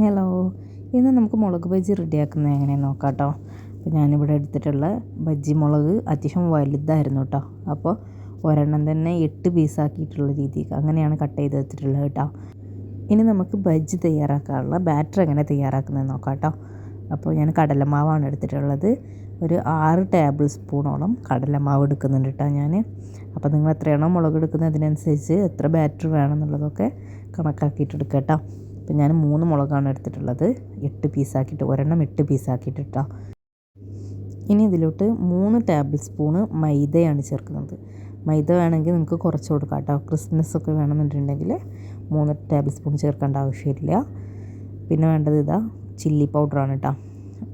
Hello ഇന്ന് നമുക്ക് മുളക് ബജ്ജി റെഡിയാക്കുന്നത് എങ്ങനെയാണെന്ന് നോക്കാം കേട്ടോ അപ്പോൾ ഞാനിവിടെ എടുത്തിട്ടുള്ള ബജ്ജി മുളക് അത്യാവശ്യം വലുതായിരുന്നു കേട്ടോ. അപ്പോൾ ഒരെണ്ണം തന്നെ എട്ട് പീസാക്കിയിട്ടുള്ള രീതിക്ക് അങ്ങനെയാണ് കട്ട് ചെയ്ത് വെച്ചിട്ടുള്ളത് കേട്ടോ. ഇനി നമുക്ക് ബജ്ജി തയ്യാറാക്കാനുള്ള ബാറ്റർ എങ്ങനെ തയ്യാറാക്കുന്നത് നോക്കാം കേട്ടോ. അപ്പോൾ ഞാൻ കടലമാവാണ് എടുത്തിട്ടുള്ളത്. ഒരു ആറ് ടേബിൾ സ്പൂണോളം കടലമാവ് എടുക്കുന്നുണ്ട് കേട്ടോ ഞാൻ അപ്പോൾ നിങ്ങൾ എത്രയാണോ മുളക് എടുക്കുന്നത് അതിനനുസരിച്ച് എത്ര ബാറ്റർ വേണമെന്നുള്ളതൊക്കെ കണക്കാക്കിയിട്ട് എടുക്കുക കേട്ടോ. അപ്പോൾ ഞാൻ മൂന്ന് മുളകാണ് എടുത്തിട്ടുള്ളത്. എട്ട് പീസാക്കിയിട്ട് ഒരെണ്ണം എട്ട് പീസാക്കിയിട്ട് കേട്ടോ ഇനി ഇതിലോട്ട് മൂന്ന് ടേബിൾ സ്പൂണ് മൈദയാണ് ചേർക്കുന്നത്. മൈദ വേണമെങ്കിൽ നിങ്ങൾക്ക് കുറച്ച് കൊടുക്കാം കേട്ടോ ക്രിസ്മസ് ഒക്കെ വേണമെന്നുണ്ടെങ്കിൽ മൂന്ന് ടേബിൾ സ്പൂൺ ചേർക്കേണ്ട ആവശ്യമില്ല. പിന്നെ വേണ്ടത് ഇതാ ചില്ലി പൗഡറാണ് കേട്ടോ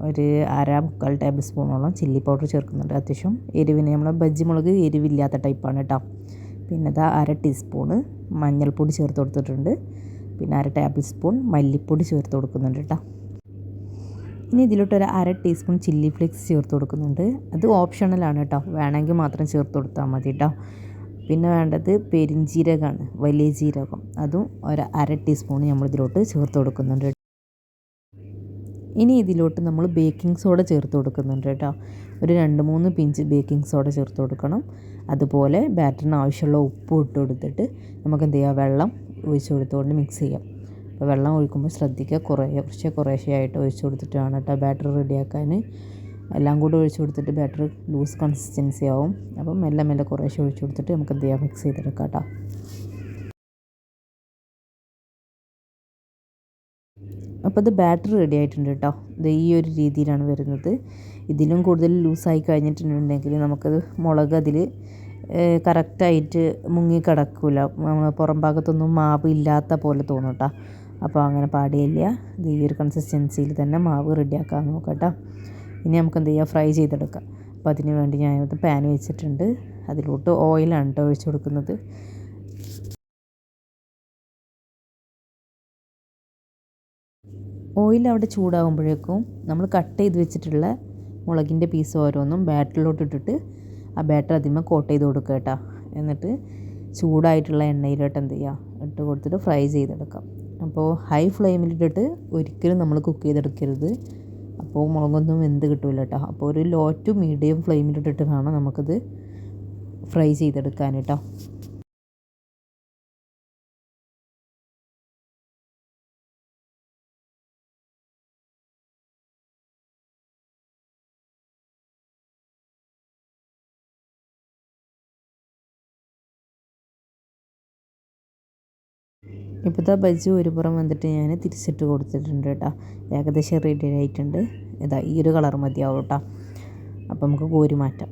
ഒരു അര മുക്കാൽ ടേബിൾ സ്പൂണോളം ചില്ലി പൗഡർ ചേർക്കുന്നുണ്ട്. അത്യാവശ്യം എരിവിന് നമ്മൾ ബജ്ജി മുളക് എരിവില്ലാത്ത ടൈപ്പാണ് കേട്ടോ പിന്നെ ഇതാ അര ടീസ്പൂണ് മഞ്ഞൾപ്പൊടി ചേർത്ത് കൊടുത്തിട്ടുണ്ട്. പിന്നെ അര ടേബിൾ സ്പൂൺ മല്ലിപ്പൊടി ചേർത്ത് കൊടുക്കുന്നുണ്ട് കേട്ടോ. ഇനി ഇതിലോട്ട് ഒരു അര ടീസ്പൂൺ ചില്ലി ഫ്ലേക്സ് ചേർത്ത് കൊടുക്കുന്നുണ്ട്. അത് ഓപ്ഷണലാണ് കേട്ടോ. വേണമെങ്കിൽ മാത്രം ചേർത്ത് കൊടുത്താൽ മതി കേട്ടോ. പിന്നെ വേണ്ടത് പെരിഞ്ജീരകമാണ് വലിയ ജീരകം. അതും ഒരു അര ടീസ്പൂൺ നമ്മൾ ഇതിലോട്ട് ചേർത്ത് കൊടുക്കുന്നുണ്ട് ഇനി ഇതിലോട്ട് നമ്മൾ ബേക്കിംഗ് സോഡ ചേർത്ത് കൊടുക്കുന്നുണ്ട് കേട്ടോ. ഒരു രണ്ട് മൂന്ന് പിഞ്ച് ബേക്കിംഗ് സോഡ ചേർത്ത് കൊടുക്കണം. അതുപോലെ ബാറ്ററിന് ആവശ്യമുള്ള ഉപ്പ് ഇട്ട് കൊടുത്തിട്ട് നമുക്ക് എന്ത് ചെയ്യാം? വെള്ളം ഒഴിച്ച് കൊടുത്തുകൊണ്ട് മിക്സ് ചെയ്യാം. അപ്പോൾ വെള്ളം ഒഴിക്കുമ്പോൾ ശ്രദ്ധിക്കുക. കുറേ കുറച്ച് കുറേശ്ശെയായിട്ട് ഒഴിച്ച് കൊടുത്തിട്ട് വേണം കേട്ടോ ബാറ്റർ റെഡിയാക്കാൻ എല്ലാം കൂടി ഒഴിച്ച് കൊടുത്തിട്ട് ബാറ്റർ ലൂസ് കൺസിസ്റ്റൻസി ആവും. അപ്പം മെല്ലെ മെല്ലെ കുറേശ്ശെ ഒഴിച്ച് കൊടുത്തിട്ട് നമുക്ക് എന്ത് ചെയ്യാം? മിക്സ് ചെയ്തെടുക്കാം കേട്ടോ. അപ്പോൾ ഇത് ബാറ്റർ റെഡി ആയിട്ടുണ്ട് കേട്ടോ. ഇത് ഈ ഒരു രീതിയിലാണ് വരുന്നത്. ഇതിലും കൂടുതൽ ലൂസായി കഴിഞ്ഞിട്ടുണ്ടെങ്കിൽ നമുക്കത് മുളക് അതിൽ കറക്റ്റായിട്ട് മുങ്ങിക്കിടക്കില്ല പുറം ഭാഗത്തൊന്നും മാവ് ഇല്ലാത്ത പോലെ തോന്നും കേട്ടോ അപ്പോൾ അങ്ങനെ പാടില്ല ഇത് ഈ ഒരു കൺസിസ്റ്റൻസിയിൽ തന്നെ മാവ് റെഡിയാക്കാൻ നോക്കാം കേട്ടോ ഇനി നമുക്ക് എന്ത് ചെയ്യാം? ഫ്രൈ ചെയ്തെടുക്കാം. അപ്പോൾ അതിന് വേണ്ടി ഞാനത് പാൻ വെച്ചിട്ടുണ്ട്. അതിലോട്ട് ഓയിലാണ് കേട്ടോ ഒഴിച്ചു കൊടുക്കുന്നത്. ഓയിൽ അവിടെ ചൂടാകുമ്പോഴേക്കും നമ്മൾ കട്ട് ചെയ്ത് വെച്ചിട്ടുള്ള മുളകിന്റെ പീസ് ഓരോന്നും ബാറ്ററിലോട്ട് ഇട്ടിട്ട് ആ ബാറ്റർ അതിന്മേൽ കോട്ട് ചെയ്ത് കൊടുക്കുക കേട്ടോ. എന്നിട്ട് ചൂടായിട്ടുള്ള എണ്ണയിലോട്ട് എന്ത് ചെയ്യുക ഇട്ട് കൊടുത്തിട്ട് ഫ്രൈ ചെയ്തെടുക്കാം. അപ്പോൾ ഹൈ ഫ്ലെയിമിലിട്ടിട്ട് ഒരിക്കലും നമ്മൾ കുക്ക് ചെയ്തെടുക്കരുത്. അപ്പോൾ മുളകൊന്നും വെന്ത് കിട്ടില്ല കേട്ടോ. അപ്പോൾ ഒരു ലോ ടു മീഡിയം ഫ്ലെയിമിലിട്ടിട്ട് വേണം നമുക്കിത് ഫ്രൈ ചെയ്തെടുക്കാൻ കേട്ടോ. ഇപ്പോഴത്തെ ബജ്ജി ഒരു പുറം വന്നിട്ട് ഞാൻ തിരിച്ചിട്ട് കൊടുത്തിട്ടുണ്ട് കേട്ടോ. ഏകദേശം റെഡി ആയിട്ടുണ്ട്. ഇതാ ഈ ഒരു കളർ മതിയാവും കേട്ടോ. അപ്പം നമുക്ക് കോരി മാറ്റാം.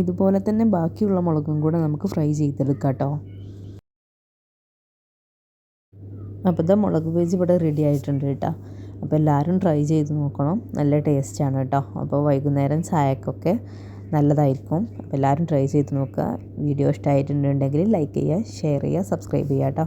ഇതുപോലെ തന്നെ ബാക്കിയുള്ള മുളകും കൂടെ നമുക്ക് ഫ്രൈ ചെയ്തെടുക്കാം കേട്ടോ. അപ്പോൾ ഇതാ മുളക് ബജി ഇവിടെ റെഡി ആയിട്ടുണ്ട് കേട്ടോ. അപ്പോൾ എല്ലാവരും ട്രൈ ചെയ്ത് നോക്കണം. നല്ല ടേസ്റ്റാണ് കേട്ടോ. അപ്പോൾ വൈകുന്നേരം ചായക്കൊക്കെ നല്ലതായിരിക്കും. എല്ലാവരും ട്രൈ ചെയ്ത് നോക്കുക. വീഡിയോ ഇഷ്ടമായിട്ടുണ്ടെങ്കിൽ ലൈക്ക് ചെയ്യുക ഷെയർ ചെയ്യുക സബ്സ്ക്രൈബ് ചെയ്യുക കേട്ടോ